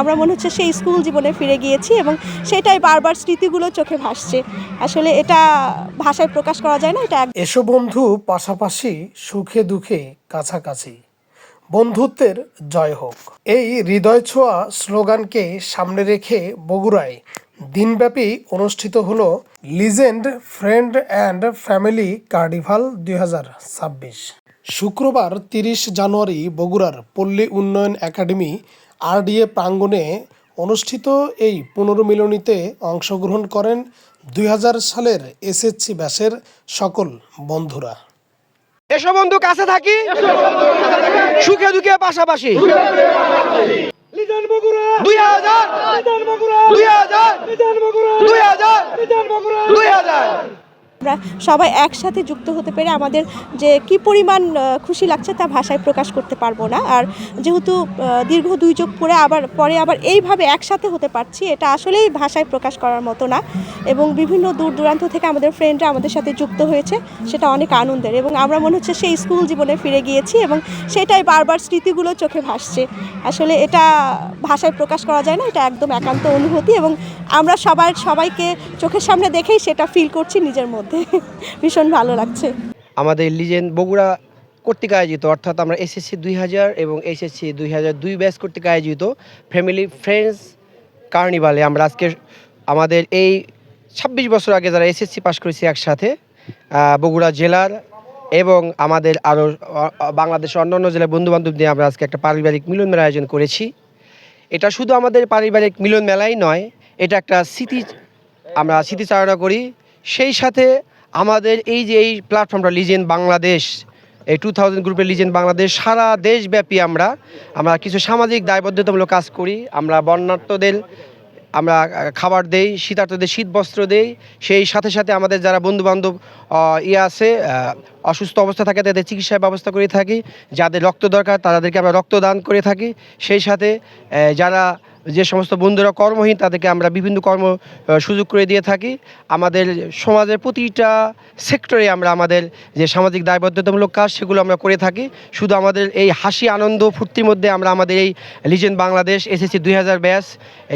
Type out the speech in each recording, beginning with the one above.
আমরা মনে হচ্ছে সেই স্কুল জীবনে ফিরে গিয়েছি এবং সেটাই বারবার স্মৃতিগুলো চোখে ভাসছে। আসলে এটা ভাষায় প্রকাশ করা যায় না, এটা এসো বন্ধু, পাশাপাশি সুখে দুঃখে কাছাকাছি। বন্ধুত্বের জয় হোক। এই হৃদয় ছোঁয়া স্লোগানকে সামনে রেখে বগুড়ায় দিনব্যাপী অনুষ্ঠিত হল legend friend and family carnival দুই হাজার ছাব্বিশ। শুক্রবার তিরিশ জানুয়ারি বগুড়ার পল্লী উন্নয়ন একাডেমি আরডিএ প্রাঙ্গণে অনুষ্ঠিত এই পুনর্মিলনীতে অংশগ্রহণ করেন দুই হাজার সালের এসএসসি ব্যাসের সকল বন্ধুরা। এসো বন্ধু, কাছে থাকি। সুখে দুঃখে পাশাপাশি। দুই হাজার। দুই হাজার। দুই হাজার। দুই হাজার। আমরা সবাই একসাথে যুক্ত হতে পেরে আমাদের যে কি পরিমাণ খুশি লাগছে তা ভাষায় প্রকাশ করতে পারব না। আর যেহেতু দীর্ঘ দুই যোগ পরে আবার পরে আবার এইভাবে একসাথে হতে পারছি, এটা আসলেই ভাষায় প্রকাশ করার মতো না। এবং বিভিন্ন দূর দূরান্ত থেকে আমাদের ফ্রেন্ডরা আমাদের সাথে যুক্ত হয়েছে, সেটা অনেক আনন্দের। এবং আমরা মনে হচ্ছে সেই স্কুল জীবনে ফিরে গিয়েছি এবং সেটাই বারবার স্মৃতিগুলো চোখে ভাসছে। আসলে এটা ভাষায় প্রকাশ করা যায় না, এটা একদম একান্ত অনুভূতি এবং আমরা সবার, সবাইকে চোখের সামনে দেখেই সেটা ফিল করছি নিজের মধ্যে। ভীষণ ভালো লাগছে। আমাদের লিজেন্ড বগুড়া কর্তৃক আয়োজিত, অর্থাৎ আমরা এসএসসি দুই হাজার এবং এসএসসি দুই হাজার দুই ব্যাচ কর্তৃক আয়োজিত ফ্যামিলি ফ্রেন্ডস কার্নিভালে আমরা আজকে আমাদের এই ছাব্বিশ বছর আগে যারা এসএসসি পাশ করেছি একসাথে বগুড়া জেলার এবং আমাদের আরও বাংলাদেশের অন্যান্য জেলার বন্ধুবান্ধব নিয়ে আমরা আজকে একটা পারিবারিক মিলন মেলা আয়োজন করেছি। এটা শুধু আমাদের পারিবারিক মিলন মেলাই নয়, এটা একটা স্মৃতি, আমরা স্মৃতিচারণা করি। সেই সাথে আমাদের এই যে এই প্ল্যাটফর্মটা লিজেন বাংলাদেশ এই টু থাউজেন্ড গ্রুপের লিজেন বাংলাদেশ সারা দেশব্যাপী আমরা আমরা কিছু সামাজিক দায়বদ্ধতামূলক কাজ করি। আমরা বন্যার্থদের আমরা খাবার দেই শীতার্থদের শীত বস্ত্র দেই। সেই সাথে সাথে আমাদের যারা বন্ধুবান্ধব ইয়ে আছে অসুস্থ অবস্থা থাকে, তাদের চিকিৎসার ব্যবস্থা করে থাকি। যাদের রক্ত দরকার, তাদেরকে আমরা রক্তদান করে থাকি। সেই সাথে যারা যে সমস্ত বন্ধুরা কর্মহীন, তাদেরকে আমরা বিভিন্ন কর্ম সুযোগ করে দিয়ে থাকি। আমাদের সমাজের প্রতিটা সেক্টরে আমরা আমাদের যে সামাজিক দায়বদ্ধতামূলক কাজ, সেগুলো আমরা করে থাকি। শুধু আমাদের এই হাসি, আনন্দ, ফুর্তির মধ্যে আমরা আমাদের এই লিজেন্ড বাংলাদেশ এসএসসি দুই হাজার ব্যাস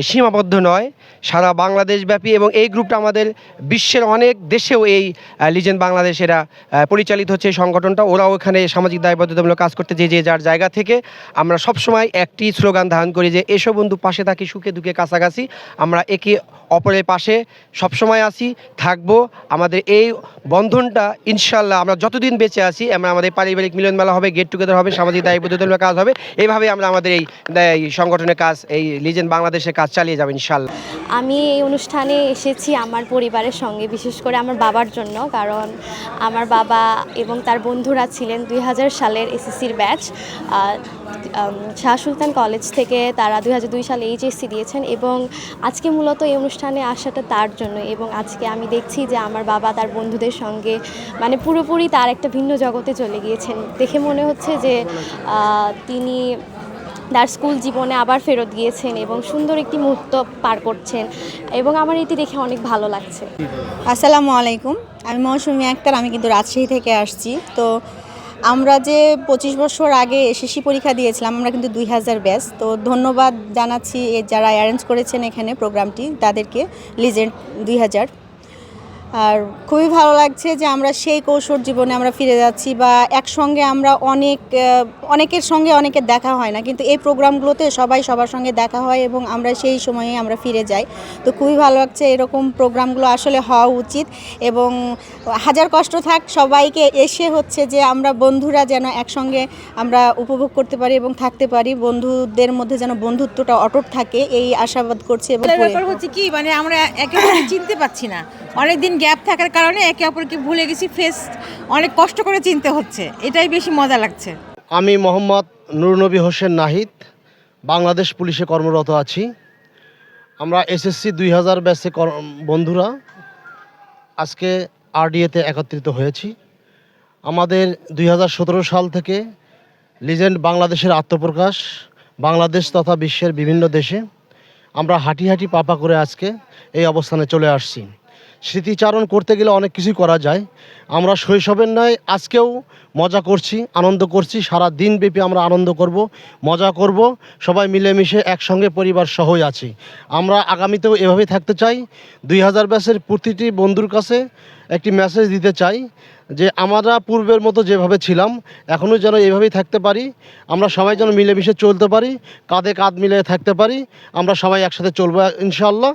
সীমাবদ্ধ নয়। সারা বাংলাদেশ ব্যাপী এবং এই গ্রুপটা আমাদের বিশ্বের অনেক দেশেও এই লিজেন্ড বাংলাদেশ এরা পরিচালিত হচ্ছে এই সংগঠনটা। ওরাও এখানে সামাজিক দায়বদ্ধতামূলক কাজ করতে যে যে যার জায়গা থেকে। আমরা সবসময় একটি স্লোগান ধারণ করি যে এসব বন্ধু, পাশে থাকি, সুখে দুঃখে কাছাকাছি। আমরা একে অপরের পাশে সবসময় আছি, থাকব। আমাদের এই বন্ধনটা ইনশাল্লাহ আমরা যতদিন বেঁচে আছি, আমরা আমাদের পারিবারিক মিলন মেলা হবে গেট টুগেদার হবে, সামাজিক দায়বদ্ধতামূলক কাজ হবে এইভাবে আমরা আমাদের এই সংগঠনের কাজ, এই লিজেন্ড বাংলাদেশের কাজ চালিয়ে যাব ইনশাল্লাহ আমি এই অনুষ্ঠানে এসেছি আমার পরিবারের সঙ্গে, বিশেষ করে আমার বাবার জন্য, কারণ আমার বাবা এবং তার বন্ধুরা ছিলেন দুই হাজার সালের এসএসসির ব্যাচ। শাহ সুলতান কলেজ থেকে তারা দুই হাজার দুই সালে এইচএসসি দিয়েছেন এবং আজকে মূলত এই অনুষ্ঠানে আসাটা তার জন্য এবং আজকে আমি দেখছি যে আমার বাবা তার বন্ধুদের সঙ্গে মানে পুরোপুরি তার একটা ভিন্ন জগতে চলে গিয়েছেন। দেখে মনে হচ্ছে যে তিনি তার স্কুল জীবনে আবার ফেরত গিয়েছেন এবং সুন্দর একটি মুহূর্ত পার করছেন এবং আমার এটি দেখে অনেক ভালো লাগছে। আসসালামু আলাইকুম। আমি মৌসুমি আক্তার, আমি কিন্তু রাজশাহী থেকে আসছি। তো আমরা যে পঁচিশ বছর আগে এসএসসি পরীক্ষা দিয়েছিলাম, আমরা কিন্তু দুই হাজার ব্যাস। তো ধন্যবাদ জানাচ্ছি যারা অ্যারেঞ্জ করেছেন এখানে প্রোগ্রামটি তাদেরকে লিজেন্ড দুই হাজার। আর খুবই ভালো লাগছে যে আমরা সেই কৌশল জীবনে আমরা ফিরে যাচ্ছি বা একসঙ্গে আমরা অনেক অনেকের সঙ্গে অনেকের দেখা হয় না কিন্তু এই প্রোগ্রামগুলোতে সবাই সবার সঙ্গে দেখা হয় এবং আমরা সেই সময়ে আমরা ফিরে যাই। তো খুবই ভালো লাগছে এরকম প্রোগ্রামগুলো আসলে হওয়া উচিত এবং হাজার কষ্ট থাক সবাইকে এসে হচ্ছে যে আমরা বন্ধুরা যেন একসঙ্গে আমরা উপভোগ করতে পারি এবং থাকতে পারি বন্ধুদের মধ্যে যেন বন্ধুত্বটা অটুট থাকে এই আশাবাদ করছি এবং হচ্ছে কি মানে আমরা একে অপরকে চিনতে পারছি না। অনেকদিন গ্যাপ থাকার কারণে একে অপরকে ভুলে গেছি ফেস অনেক কষ্ট করে চিনতে হচ্ছে। এটাই বেশি মজা লাগছে। আমি মোহাম্মদ নুরনবী হোসেন নাহিদ, বাংলাদেশ পুলিশে কর্মরত আছি। আমরা এসএসসি দুই হাজার কর- বন্ধুরা, আজকে আরডিএতে একত্রিত হয়েছি। আমাদের দুই হাজার সতেরো সাল থেকে লিজেন্ড বাংলাদেশের আত্মপ্রকাশ, বাংলাদেশ তথা বিশ্বের বিভিন্ন দেশে আমরা হাঁটি হাঁটি পাপা করে আজকে এই অবস্থানে চলে আসছি। স্মৃতিচারণ করতে গেলে অনেক কিছুই করা যায়। আমরা শৈশবের নয় আজকেও মজা করছি, আনন্দ করছি, সারা দিনব্যাপী আমরা আনন্দ করব, মজা করব, সবাই মিলেমিশে একসঙ্গে পরিবার সহই আছি। আমরা আগামীতেও এভাবেই থাকতে চাই। দুই হাজার ব্যাসের প্রতিটি বন্ধুর কাছে একটি মেসেজ দিতে চাই যে, আমরা পূর্বের মতো যেভাবে ছিলাম এখনও যেন এইভাবেই থাকতে পারি। আমরা সবাই যেন মিলেমিশে চলতে পারি, কাঁধে কাঁধ মিলিয়ে থাকতে পারি। আমরা সবাই একসাথে চলবো ইনশাল্লাহ